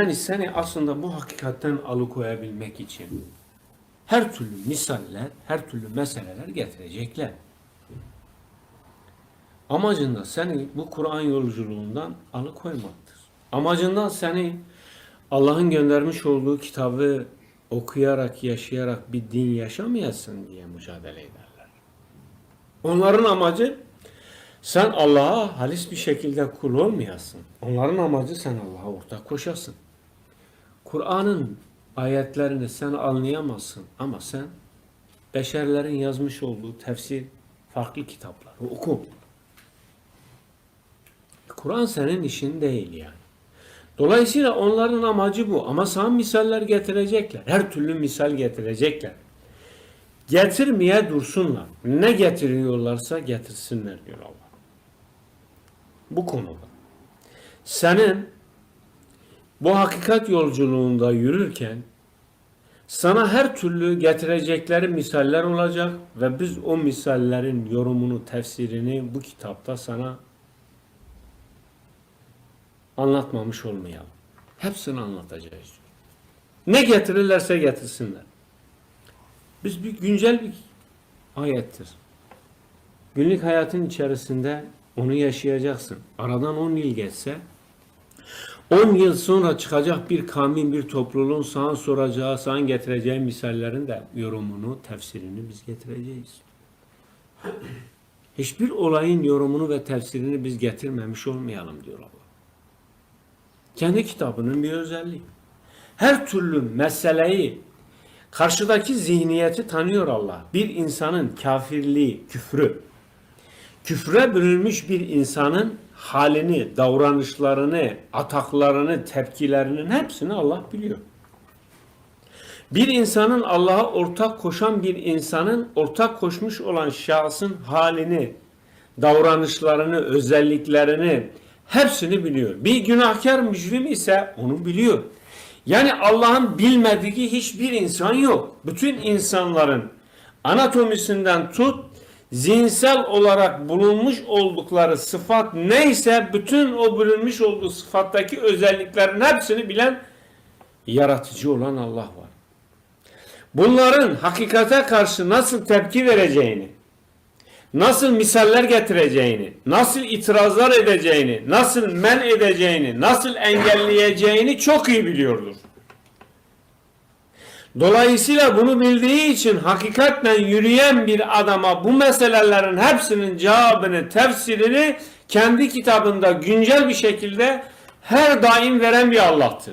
Yani seni aslında bu hakikatten alıkoyabilmek için her türlü misaller, her türlü meseleler getirecekler. Amacında seni bu Kur'an yolculuğundan alıkoymaktır. Amacından seni Allah'ın göndermiş olduğu kitabı okuyarak, yaşayarak bir din yaşamayasın diye mücadele ederler. Onların amacı sen Allah'a halis bir şekilde kul olmayasın. Onların amacı sen Allah'a ortak koşasın. Kur'an'ın ayetlerini sen anlayamazsın ama sen beşerlerin yazmış olduğu tefsir farklı kitapları oku. Kur'an senin işin değil yani. Dolayısıyla onların amacı bu. Ama sana misaller getirecekler. Her türlü misal getirecekler. Getirmeye dursunlar. Ne getiriyorlarsa getirsinler diyor Allah. Bu konuda. Senin bu hakikat yolculuğunda yürürken sana her türlü getirecekleri misaller olacak ve biz o misallerin yorumunu, tefsirini bu kitapta sana anlatmamış olmayalım. Hepsini anlatacağız. Ne getirirlerse getirsinler. Biz bir güncel bir ayettir. Günlük hayatın içerisinde onu yaşayacaksın. Aradan 10 yıl geçse 10 yıl sonra çıkacak bir kavmin, bir topluluğun sana soracağı, sana getireceği misallerin de yorumunu, tefsirini biz getireceğiz. Hiçbir olayın yorumunu ve tefsirini biz getirmemiş olmayalım diyor Allah. Kendi kitabının bir özelliği. Her türlü meseleyi, karşıdaki zihniyeti tanıyor Allah. Bir insanın kafirliği, küfrü, küfre bürünmüş bir insanın halini, davranışlarını, ataklarını, tepkilerinin hepsini Allah biliyor. Bir insanın Allah'a ortak koşan bir insanın ortak koşmuş olan şahsın halini, davranışlarını, özelliklerini hepsini biliyor. Bir günahkar mücrim ise onu biliyor. Yani Allah'ın bilmediği hiçbir insan yok. Bütün insanların anatomisinden tut zihinsel olarak bulunmuş oldukları sıfat neyse bütün o bulunmuş olduğu sıfattaki özelliklerin hepsini bilen yaratıcı olan Allah var. Bunların hakikate karşı nasıl tepki vereceğini, nasıl misaller getireceğini, nasıl itirazlar edeceğini, nasıl men edeceğini, nasıl engelleyeceğini çok iyi biliyordur. Dolayısıyla bunu bildiği için hakikatle yürüyen bir adama bu meselelerin hepsinin cevabını, tefsirini kendi kitabında güncel bir şekilde her daim veren bir Allah'tır.